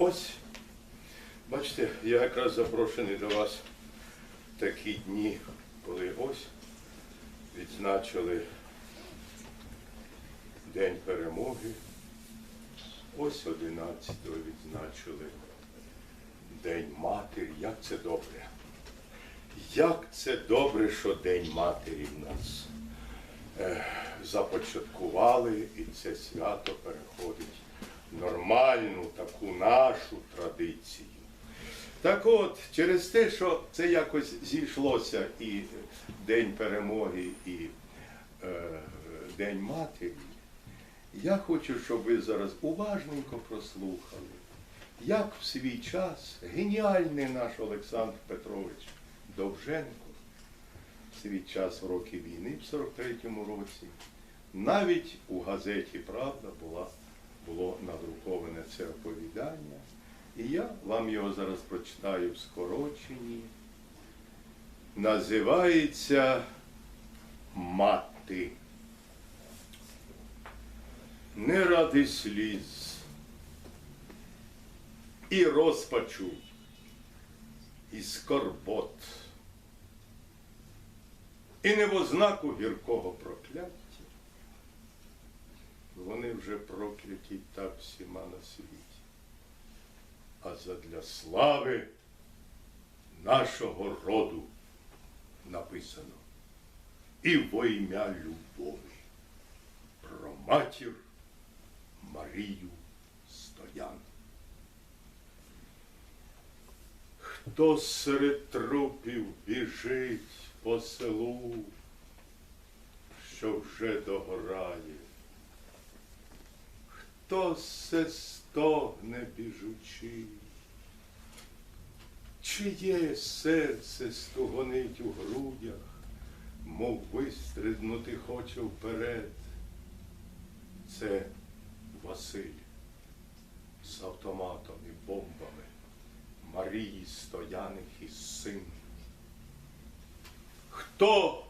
Ось, бачите, я якраз запрошений до вас такі дні, коли ось відзначили День перемоги. Ось 11-го відзначили День матері. Як це добре. Як це добре, що День матері в нас е, започаткували, і це свято переходить нормальну таку нашу традицію. Так от, через те, що це якось зійшлося і День перемоги, і е, День матері, я хочу, щоб ви зараз уважненько прослухали, як в свій час геніальний наш Олександр Петрович Довженко в свій час в роки війни в 43-му році, навіть у газеті Правда була, було надруковане це оповідання. І я вам його зараз прочитаю в скороченні. Називається Мати. Не ради сліз і розпачу, і скорбот, і не в ознаку гіркого прокляття. Вони вже прокляті так всіма на світі, а задля слави нашого роду написано. І во ім'я любові про матір Марію Стоян. Хто серед трупів біжить по селу, що вже догорає, хто се стогне біжучи, чиє серце стугонить у грудях, мов вистрибнути хоче вперед. Це Василь з автоматом і бомбами, Марії Стояних із син. Хто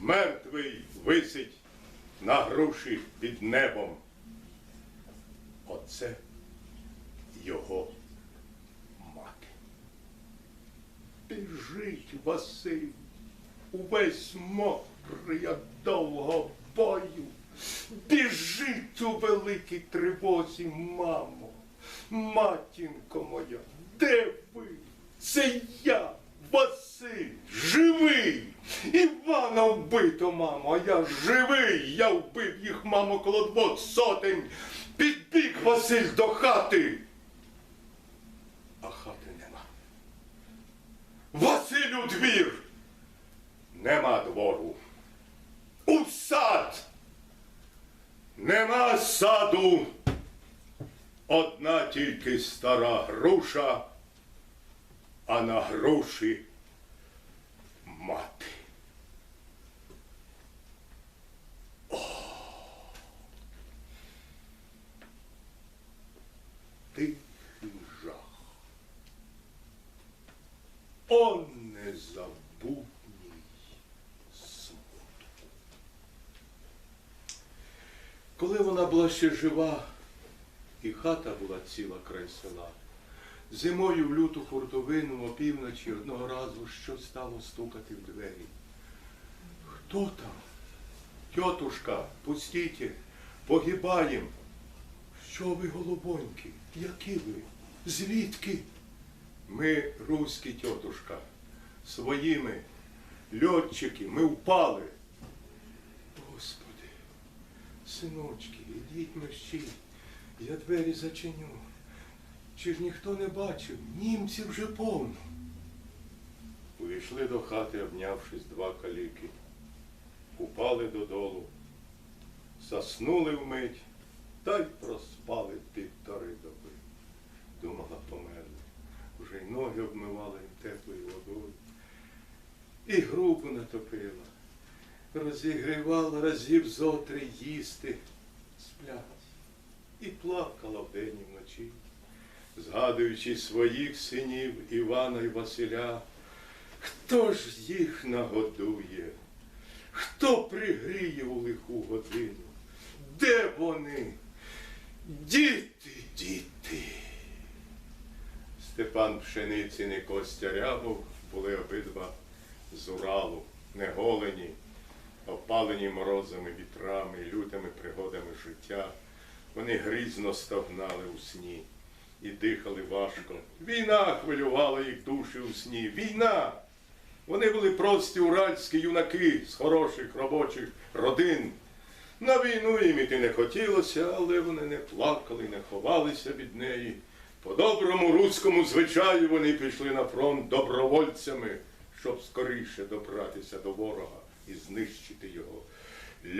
мертвий висить на груші під небом? Оце його мати. Біжить Василь, увесь мокрий від довго бою. Біжить у великій тривозі, мамо, матінко моя, де ви? Це я, Василь, живий. Івана вбито, мамо, а я живий. Я вбив їх, мамо, коло двох сотень. Підбіг Василь до хати. А хати нема. Василь у двір. Нема двору. У сад. Нема саду. Одна тільки стара груша, а на груші мати. Тихий жах. О незабутній смуток. Коли вона була ще жива, і хата була ціла край села, зимою в люту хуртовину опівночі одного разу щось стало стукати в двері. Хто там? Тьотушка, пустіть, погибаєм. Що ви, голубоньки? Які ви? Звідки? Ми руські тьотушка, своїми льотчики, ми впали. Господи, синочки, ідіть мерщі, я двері зачиню. Чи ж ніхто не бачив? Німців вже повно. Увійшли до хати, обнявшись два каліки, упали додолу, заснули вмить та й проспали півтори доби. Думала, померли. Вже й ноги обмивала їм теплою водою. І грубу натопила. Розігрівала разів зо три їсти, сплять. І плакала вдень і вночі, згадуючи своїх синів Івана і Василя. Хто ж їх нагодує? Хто пригріє у лиху годину? Де вони? Діти, діти, Іван Пшеницин і Костя Рябов були обидва з Уралу, неголені, опалені морозами, вітрами, лютими пригодами життя. Вони грізно стогнали у сні і дихали важко. Війна хвилювала їх душі у сні. Війна! Вони були прості уральські юнаки з хороших робочих родин. На війну їм іти не хотілося, але вони не плакали, не ховалися від неї. По доброму руському звичаю вони пішли на фронт добровольцями, щоб скоріше добратися до ворога і знищити його.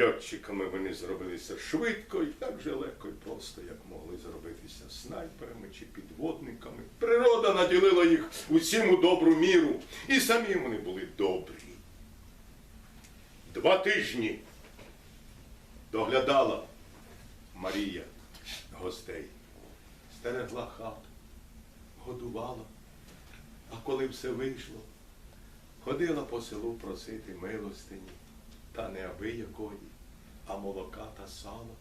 Льотчиками вони зробилися швидко і так же легко і просто, як могли зробитися снайперами чи підводниками. Природа наділила їх усім у добру міру, і самі вони були добрі. Два тижні доглядала Марія гостей, стерегла хату, годувала, а коли все вийшло, ходила по селу просити милостині, та не аби якої, а молока та сала.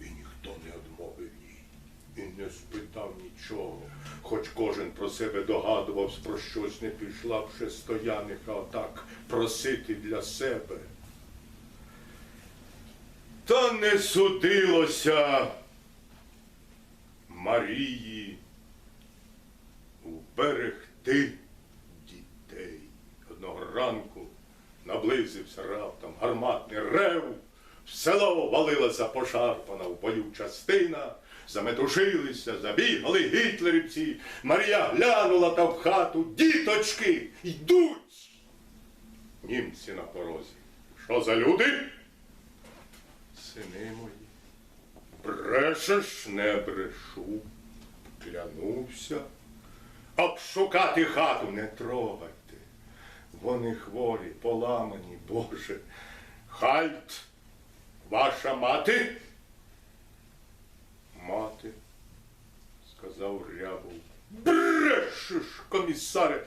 І ніхто не одмовив їй, і не спитав нічого, хоч кожен про себе догадувався, про щось не пішла б ще стояника отак просити для себе. Та не судилося Марії уберегти дітей. Одного ранку наблизився раптом гарматний рев, в село валилася пошарпана в бою частина, заметушилися, забігали гітлерівці. Марія глянула та в хату, діточки йдуть. Німці на порозі. Що за люди? Сини мої, брешеш, не брешу, клянуся. Обшукати хату не трогайте. Вони хворі, поламані, Боже. Хальт, ваша мати? Мати, сказав Рябов. Брешеш, комісаре,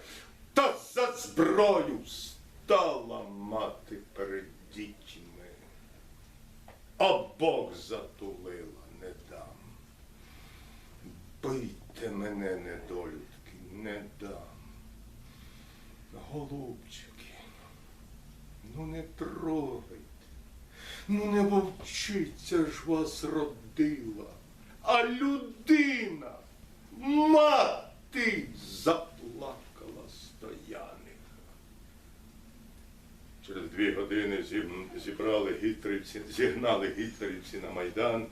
та за зброю стала мати перед дітьми. Затулила, не дам. Бийте мене, недолюдки, не дам. Голубчики, ну не трогайте, ну не вовчиця ж вас родила, а людина, мати заплакала стояника. Через дві години зіб- зібрали гітлерівці, зігнали гітлерівці на Майдан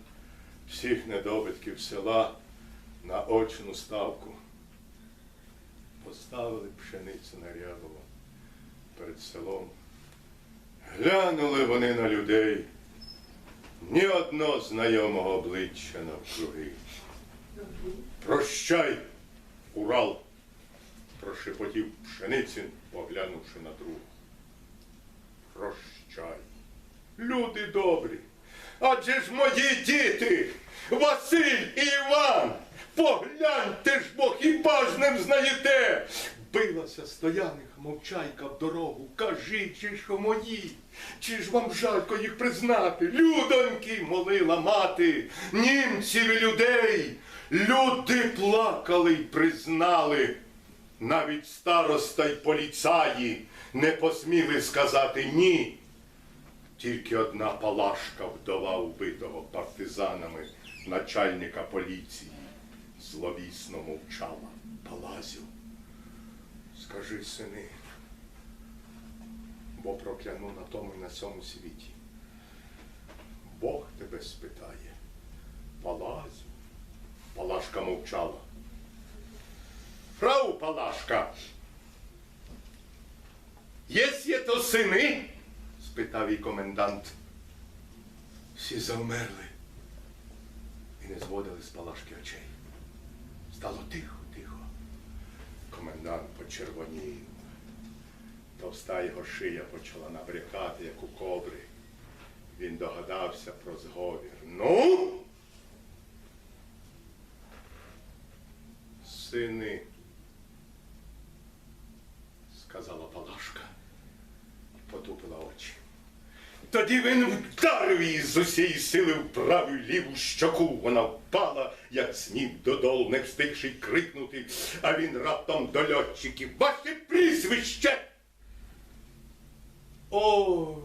всіх недобитків села на очну ставку. Поставили пшеницю на Рябово перед селом. Глянули вони на людей. Ні одного знайомого обличчя навкруги. Прощай, Урал, прошепотів Пшеницин, поглянувши на друга. Прощай. Люди добрі. Адже ж мої діти, Василь і Іван, погляньте ж, бо хіба ж не взнаєте? Билася стояних мовчайка в дорогу. Кажіть, чи що мої, чи ж вам жалько їх признати? Людоньки, молила мати, німців і людей. Люди плакали й признали. Навіть староста й поліцаї не посміли сказати ні. Тільки одна палашка вдова убитого партизанами начальника поліції зловісно мовчала. Палазю, скажи, сини, бо прокляну на тому і на цьому світі. Бог тебе спитає. Палазю. Палашка мовчала. Фрау Палашка, є то сини? Спитав її комендант. Всі завмерли і не зводили з палашки очей. Стало тихо, тихо. Комендант почервонів. Товста його шия почала набрякати, як у кобри. Він догадався про зговір. Ну? Сини, сказала Палашка і. Тоді він вдарив її з усієї сили в праву й ліву щоку. Вона впала, як сніг додолу, не встигши крикнути, а він раптом до льотчиків. Ваше прізвище! Ой!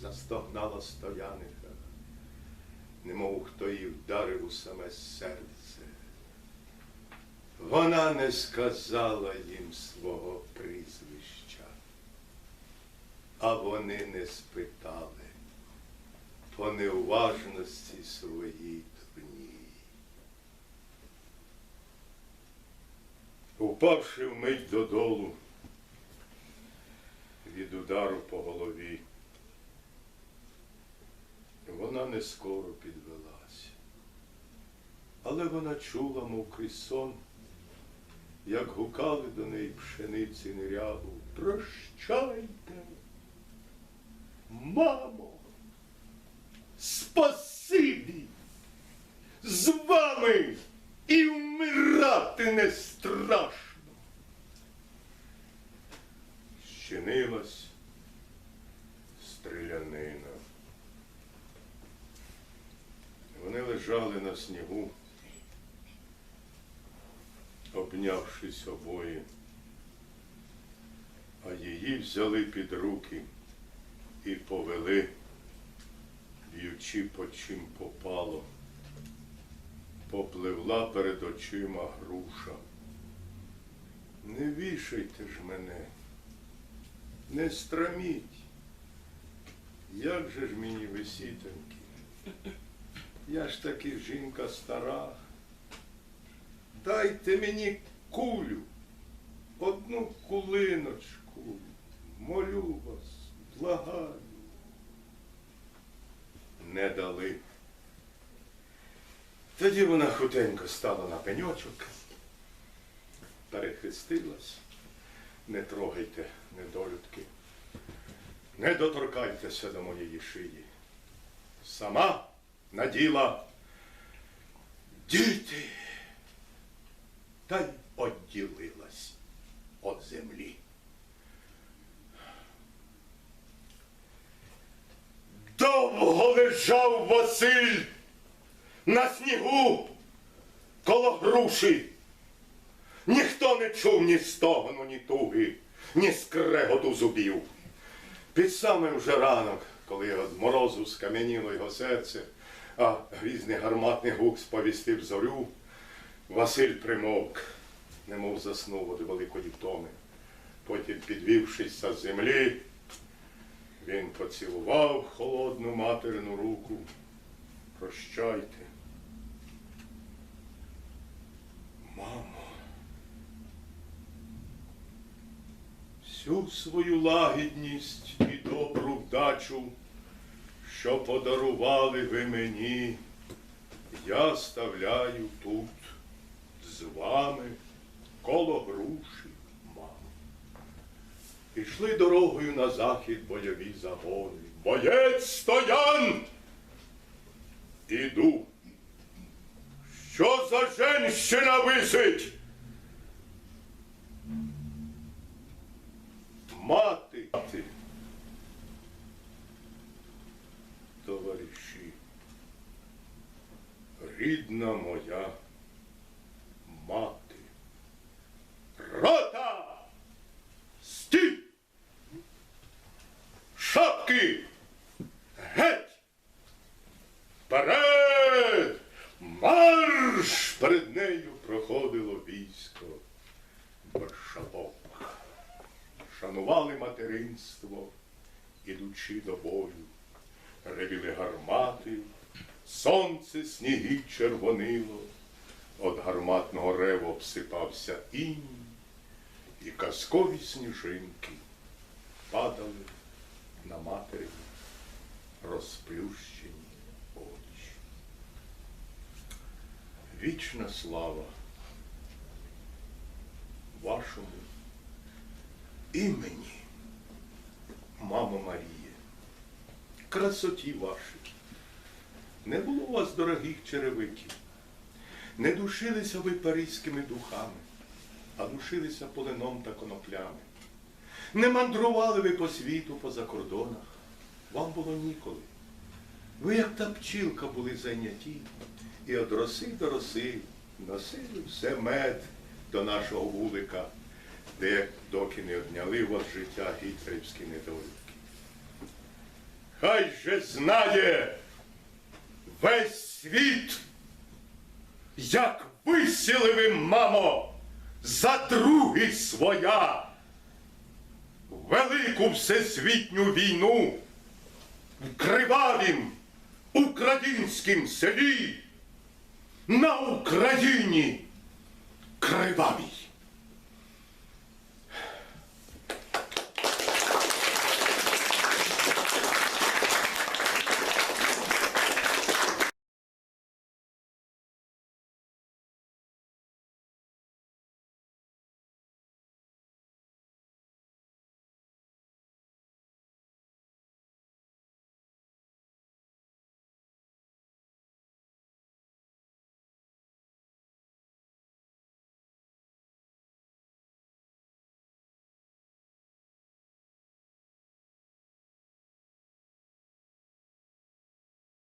Застогнала стояника, немов хто її вдарив у саме серце. Вона не сказала їм свого прізвища, а вони не спитали по неуважності своїй дурній. Упавши вмить додолу від удару по голові, вона не скоро підвелася. Але вона чула, мов крізь сон, як гукали до неї пшениці нерягу. Прощайте, мамо, спасибі, з вами і вмирати не страшно. Щинилась стрілянина. Вони лежали на снігу, обнявшись обоє, а її взяли під руки і повели, б'ючи по чим попало. Попливла перед очима груша. Не вішайте ж мене, не страміть. Як же ж мені висітоньки? Я ж таки жінка стара. Дайте мені кулю, одну кулиночку, молю вас, благаю. Не дали. Тоді вона худенько стала на пеньочок, перехрестилась. Не трогайте, недолюдки, не доторкайтеся до моєї шиї. Сама наділа діти та й одділилась від землі. Довго лежав Василь на снігу коло груші. Ніхто не чув ні стогону, ні туги, ні скреготу зубів. Під самим же ранок, коли від морозу скам'яніло його серце, а грізний гарматний гук сповістив зорю, Василь примовк, немов заснув від великої втоми. Потім, підвівшись з землі, він поцілував холодну материну руку. Прощайте. Мамо. Всю свою лагідність і добру вдачу, що подарували ви мені, я ставляю тут з вами коло мамо. Пішли дорогою на захід бойові загони. Боєць стоян! Іду. Що за женщина висить? Мати. Мати. Товариші, рідна моя Шанували материнство, ідучи до бою. Ревіли гармати, сонце сніги червонило, От гарматного реву обсипався інь, і казкові сніжинки падали на матері розплющені очі. Вічна слава вашому імені, мамо Маріє, красоті вашій. Не було у вас дорогих черевиків, не душилися ви паризькими духами, а душилися полином та коноплями. не мандрували ви по світу, по закордонах. Вам було ніколи. Ви, як та пчілка, були зайняті, і од роси до роси носили все мед до нашого вулика, де доки не одняли вас життя гітлерівські недолюбки. Хай же знає весь світ, як висіли ви, мамо, за другі своя велику всесвітню війну в кривавім українськім селі на Україні кривавій.